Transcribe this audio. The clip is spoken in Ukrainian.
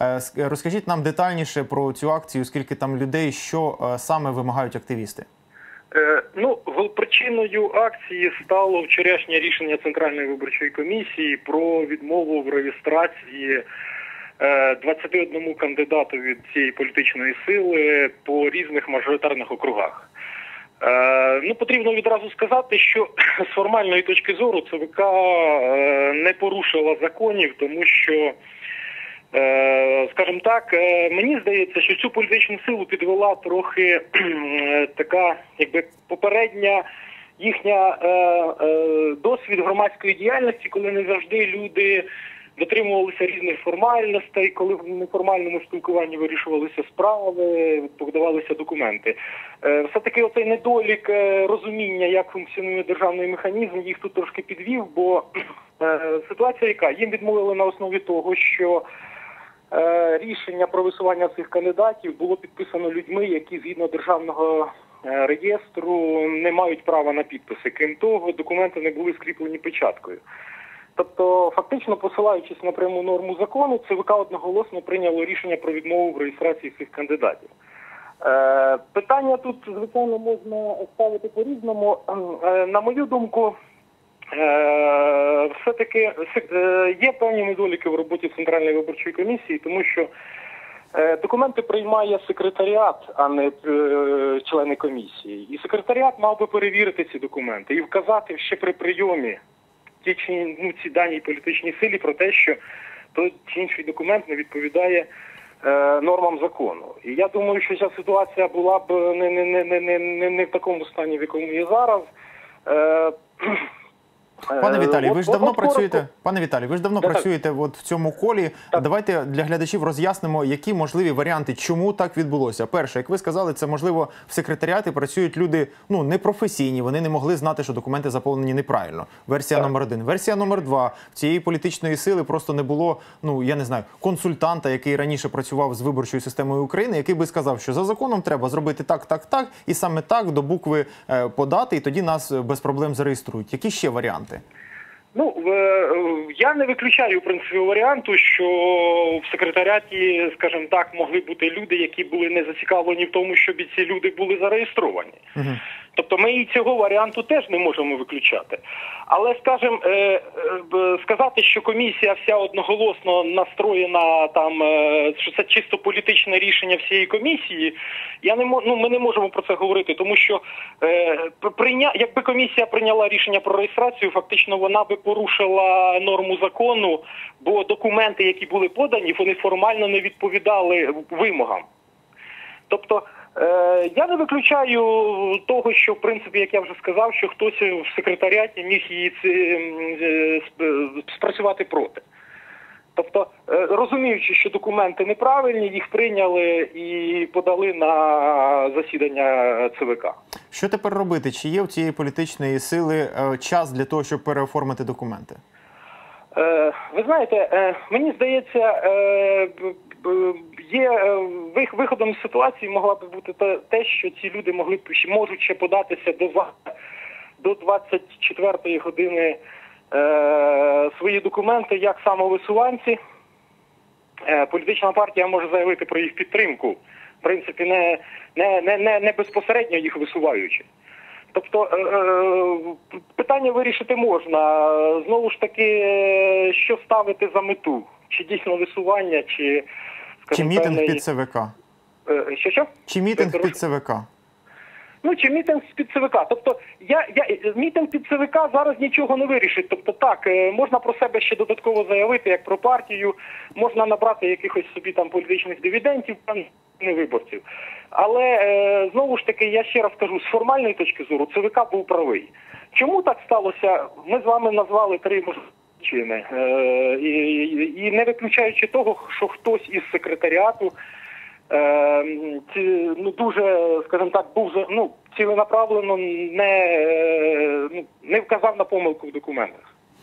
Е, Розкажіть нам детальніше про цю акцію, скільки там людей, що е, саме вимагають активісти. Е, Ну, причиною акції стало вчорашнє рішення Центральної виборчої комісії про відмову в реєстрації е, 21 кандидату від цієї політичної сили по різних мажоритарних округах. Ну, потрібно відразу сказати, що з формальної точки зору ЦВК не порушила законів, тому що Скажімо так, е, мені здається, що цю політичну силу підвела трохи е, така, якби попередня їхня е, е, досвід громадської діяльності, коли не завжди люди дотримувалися різних формальностей, коли в неформальному спілкуванні вирішувалися справи, подавалися документи. Е, Все-таки оцей недолік е, розуміння, як функціонує державний механізм, їх тут трошки підвів, бо е, ситуація яка? Їм відмовили на основі того, що Е, Рішення про висування цих кандидатів було підписано людьми, які згідно державного е, реєстру не мають права на підписи. Крім того, документи не були скріплені печаткою. Тобто, фактично, посилаючись на пряму норму закону, ЦВК одноголосно прийняло рішення про відмову в реєстрації цих кандидатів. Е, питання тут, звичайно, можна ставити по-різному. Е, на мою думку, Е, все-таки е, є певні недоліки в роботі Центральної виборчої комісії, тому що е, документи приймає секретаріат, а не члени комісії. І секретаріат мав би перевірити ці документи і вказати ще при прийомі ті чи ну, ці даній політичній силі про те, що той чи інший документ не відповідає нормам закону. І я думаю, що ця ситуація була б не, не, не, не, не, не, в такому стані, в якому є зараз. Пане Е, Віталій, ви ж давно працюєте. Пане Віталій, ви ж давно працюєте от в цьому колі. Давайте для глядачів роз'яснимо, які можливі варіанти, чому так відбулося. Перше, як ви сказали, це можливо в секретаріаті працюють люди ну непрофесійні. Вони не могли знати, що документи заповнені неправильно. Версія номер один. Версія номер два. В цієї політичної сили просто не було. Ну я не знаю, консультанта, який раніше працював з виборчою системою України, який би сказав, що за законом треба зробити так, так, так, і саме так до букви е, подати, і тоді нас без проблем зареєструють. Які ще варіанти? Ну е, я не виключаю в принципі варіанту, що в секретаріаті, скажімо так, могли бути люди, які були не зацікавлені в тому, щоб ці люди були зареєстровані. Тобто ми і цього варіанту теж не можемо виключати. Але скажімо, е, е, сказати, що комісія вся одноголосно настроєна там, е, що це чисто політичне рішення всієї комісії, я не ну, ми не можемо про це говорити, тому що прийня... якби комісія прийняла рішення про реєстрацію, фактично вона би порушила норму закону, бо документи, які були подані, вони формально не відповідали вимогам. Тобто я не виключаю того, що в принципі, як я вже сказав, що хтось в секретаріаті міг її е, сп- спрацювати проти. Тобто, е, розуміючи, що документи неправильні, їх прийняли і подали на засідання ЦВК. Що тепер робити? Чи є у цієї політичної сили е, час для того, щоб переоформити документи? Е, ви знаєте, е, мені здається, е, є е, виходом з ситуації могла б бути те- що ці люди могли можуть ще податися до до 24 години е, свої документи як самовисуванці. Е, Політична партія може заявити про їх підтримку, в принципі, не, не, не, не, не безпосередньо їх висуваючи. Тобто е, е, питання вирішити можна. Знову ж таки, е, що ставити за мету? Чи дійсно висування, чи Чи мітинг певний- під ЦВК? Е, Що що? Чи мітинг Перепрошую. під ЦВК? Ну чи мітинг під ЦВК. Тобто я, я мітинг під ЦВК зараз нічого не вирішить. Тобто так, е, можна про себе ще додатково заявити, як про партію, можна набрати якихось собі там політичних дивідендів, певних виборців. Але е, знову ж таки, я ще раз кажу, з формальної точки зору ЦВК був правий. Чому так сталося? Ми з вами назвали три можливі причини. Е, і, і, не виключаючи того, що хтось із секретаріату е, ну, дуже, скажімо так, був ну, ціленаправлено не, е, ну, не вказав на помилку в документах.